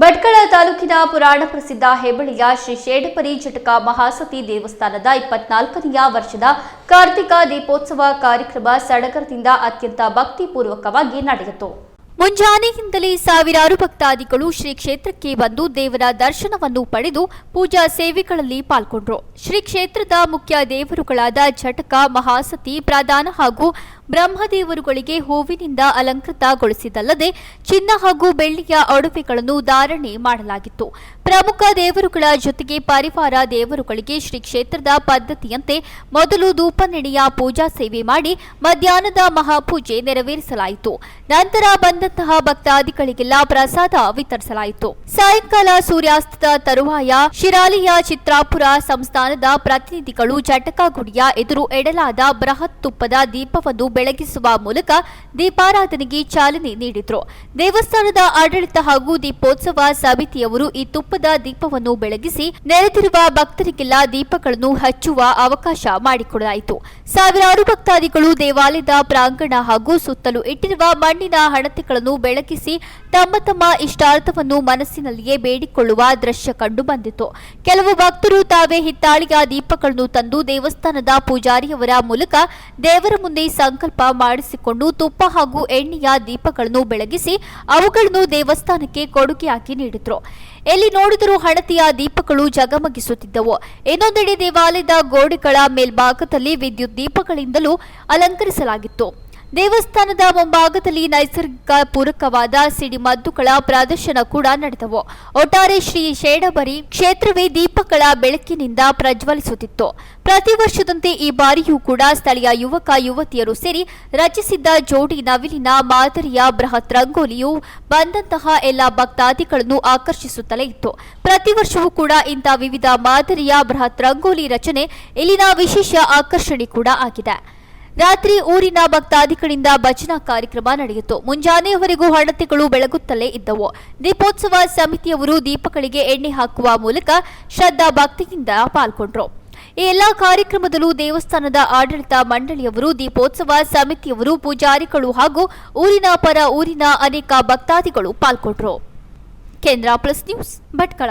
ಭಟ್ಕಳ ತಾಲೂಕಿನ ಪುರಾಣ ಪ್ರಸಿದ್ಧ ಹೆಬಳಿಯ ಶ್ರೀ ಶೇಡಪರಿ ಜಟಕ ಮಹಾಸತಿ ದೇವಸ್ಥಾನದ ಇಪ್ಪತ್ನಾಲ್ಕನೆಯ ವರ್ಷದ ಕಾರ್ತಿಕ ದೀಪೋತ್ಸವ ಕಾರ್ಯಕ್ರಮ ಸಡಗರದಿಂದ ಅತ್ಯಂತ ಭಕ್ತಿಪೂರ್ವಕವಾಗಿ ನಡೆಯಿತು. ಮುಂಜಾನೆಯಿಂದಲೇ ಸಾವಿರಾರು ಭಕ್ತಾದಿಗಳು ಶ್ರೀ ಕ್ಷೇತ್ರಕ್ಕೆ ಬಂದು ದೇವರ ದರ್ಶನವನ್ನು ಪಡೆದು ಪೂಜಾ ಸೇವೆಗಳಲ್ಲಿ ಪಾಲ್ಗೊಂಡರು. ಶ್ರೀ ಕ್ಷೇತ್ರದ ಮುಖ್ಯ ದೇವರುಗಳಾದ ಝಟಕ ಮಹಾಸತಿ, ಪ್ರಧಾನ ಹಾಗೂ ಬ್ರಹ್ಮದೇವರುಗಳಿಗೆ ಹೂವಿನಿಂದ ಅಲಂಕೃತಗೊಳಿಸಿದಲ್ಲದೆ ಚಿನ್ನ ಹಾಗೂ ಬೆಳ್ಳಿಯ ಒಡವೆಗಳನ್ನು ಧಾರಣೆ ಮಾಡಲಾಗಿತ್ತು. ಪ್ರಮುಖ ದೇವರುಗಳ ಜೊತೆಗೆ ಪರಿವಾರ ದೇವರುಗಳಿಗೆ ಶ್ರೀ ಕ್ಷೇತ್ರದ ಪದ್ಧತಿಯಂತೆ ಮೊದಲು ಧೂಪನೆಡೆಯ ಪೂಜಾ ಸೇವೆ ಮಾಡಿ ಮಧ್ಯಾಹ್ನದ ಮಹಾಪೂಜೆ ನೆರವೇರಿಸಲಾಯಿತು. ನಂತರ ಬಂದಂತಹ ಭಕ್ತಾದಿಗಳಿಗೆಲ್ಲ ಪ್ರಸಾದ ವಿತರಿಸಲಾಯಿತು. ಸಾಯಂಕಾಲ ಸೂರ್ಯಾಸ್ತದ ತರುವಾಯ ಶಿರಾಲಿಯ ಚಿತ್ರಾಪುರ ಸಂಸ್ಥಾನದ ಪ್ರತಿನಿಧಿಗಳು ಜಟಕಾಗುಡಿಯ ಎದುರು ಎಡಲಾದ ಬೃಹತ್ ತುಪ್ಪದ ದೀಪವನ್ನು ಬೆಳಗಿಸುವ ಮೂಲಕ ದೀಪಾರಾಧನೆಗೆ ಚಾಲನೆ ನೀಡಿದರು. ದೇವಸ್ಥಾನದ ಆಡಳಿತ ಹಾಗೂ ದೀಪೋತ್ಸವ ಸಮಿತಿಯವರು ಈ ತುಪ್ಪದ ದೀಪವನ್ನು ಬೆಳಗಿಸಿ ನೆರೆದಿರುವ ಭಕ್ತರಿಗೆಲ್ಲ ದೀಪಗಳನ್ನು ಹಚ್ಚುವ ಅವಕಾಶ ಮಾಡಿಕೊಡಲಾಯಿತು. ಸಾವಿರಾರು ಭಕ್ತಾದಿಗಳು ದೇವಾಲಯದ ಪ್ರಾಂಗಣ ಹಾಗೂ ಸುತ್ತಲೂ ಇಟ್ಟಿರುವ ಮಣ್ಣಿನ ಹಣತೆಗಳನ್ನು ಬೆಳಗಿಸಿ ತಮ್ಮ ತಮ್ಮ ಇಷ್ಟಾರ್ಥವನ್ನು ಮನಸ್ಸಿನಲ್ಲಿಯೇ ಬೇಡಿಕೊಳ್ಳುವ ದೃಶ್ಯ ಕಂಡು ಬಂದಿತು. ಕೆಲವು ಭಕ್ತರು ತಾವೇ ಹಿತ್ತಾಳಿಯ ದೀಪಗಳನ್ನು ತಂದು ದೇವಸ್ಥಾನದ ಪೂಜಾರಿಯವರ ಮೂಲಕ ದೇವರ ಮುಂದೆ ಸಂಕಲ್ಪ ಮಾಡಿಸಿಕೊಂಡು ತುಪ್ಪ ಹಾಗೂ ಎಣ್ಣೆಯ ದೀಪಗಳನ್ನು ಬೆಳಗಿಸಿ ಅವುಗಳನ್ನು ದೇವಸ್ಥಾನಕ್ಕೆ ಕೊಡುಗೆಯಾಗಿ ನೀಡಿದ್ರು. ಎಲ್ಲಿ ನೋಡಿದರೂ ಹಣತೆಯ ದೀಪಗಳು ಜಗಮಗಿಸುತ್ತಿದ್ದವು. ಇನ್ನೊಂದೆಡೆ ದೇವಾಲಯದ ಗೋಡೆಗಳ ಮೇಲ್ಭಾಗದಲ್ಲಿ ವಿದ್ಯುತ್ ದೀಪಗಳಿಂದಲೂ ಅಲಂಕರಿಸಲಾಗಿತ್ತು. ದೇವಸ್ಥಾನದ ಮುಂಭಾಗದಲ್ಲಿ ನೈಸರ್ಗಿಕ ಪೂರಕವಾದ ಸಿಡಿಮದ್ದುಗಳ ಪ್ರದರ್ಶನ ಕೂಡ ನಡೆದವು. ಒಟ್ಟಾರೆ ಶ್ರೀ ಶೇಡಬರಿ ಕ್ಷೇತ್ರವೇ ದೀಪಗಳ ಬೆಳಕಿನಿಂದ ಪ್ರಜ್ವಲಿಸುತ್ತಿತ್ತು. ಪ್ರತಿ ವರ್ಷದಂತೆ ಈ ಬಾರಿಯೂ ಕೂಡ ಸ್ಥಳೀಯ ಯುವಕ, ಯುವತಿಯರು ಸೇರಿ ರಚಿಸಿದ್ದ ಜೋಡಿ ನವಿಲಿನ ಮಾದರಿಯ ಬೃಹತ್ ರಂಗೋಲಿಯು ಬಂದಂತಹ ಎಲ್ಲ ಭಕ್ತಾದಿಗಳನ್ನು ಆಕರ್ಷಿಸುತ್ತಲೇ ಇತ್ತು. ಪ್ರತಿ ವರ್ಷವೂ ಕೂಡ ಇಂಥ ವಿವಿಧ ಮಾದರಿಯ ಬೃಹತ್ ರಂಗೋಲಿ ರಚನೆ ಇಲ್ಲಿನ ವಿಶೇಷ ಆಕರ್ಷಣೆ ಕೂಡ ಆಗಿದೆ. ರಾತ್ರಿ ಊರಿನ ಭಕ್ತಾದಿಗಳಿಂದ ಭಜನಾ ಕಾರ್ಯಕ್ರಮ ನಡೆಯಿತು. ಮುಂಜಾನೆಯವರೆಗೂ ಹಣತೆಗಳು ಬೆಳಗುತ್ತಲೇ ಇದ್ದವು. ದೀಪೋತ್ಸವ ಸಮಿತಿಯವರು ದೀಪಗಳಿಗೆ ಎಣ್ಣೆ ಹಾಕುವ ಮೂಲಕ ಶ್ರದ್ಧಾ ಭಕ್ತಿಯಿಂದ ಪಾಲ್ಗೊಂಡರು. ಈ ಎಲ್ಲಾ ಕಾರ್ಯಕ್ರಮದಲ್ಲೂ ದೇವಸ್ಥಾನದ ಆಡಳಿತ ಮಂಡಳಿಯವರು, ದೀಪೋತ್ಸವ ಸಮಿತಿಯವರು, ಪೂಜಾರಿಗಳು ಹಾಗೂ ಊರಿನ ಪರ ಊರಿನ ಅನೇಕ ಭಕ್ತಾದಿಗಳು ಪಾಲ್ಗೊಂಡರು. ಕೇಂದ್ರ ಪ್ಲಸ್ ನ್ಯೂಸ್ ಭಟ್ಕಳ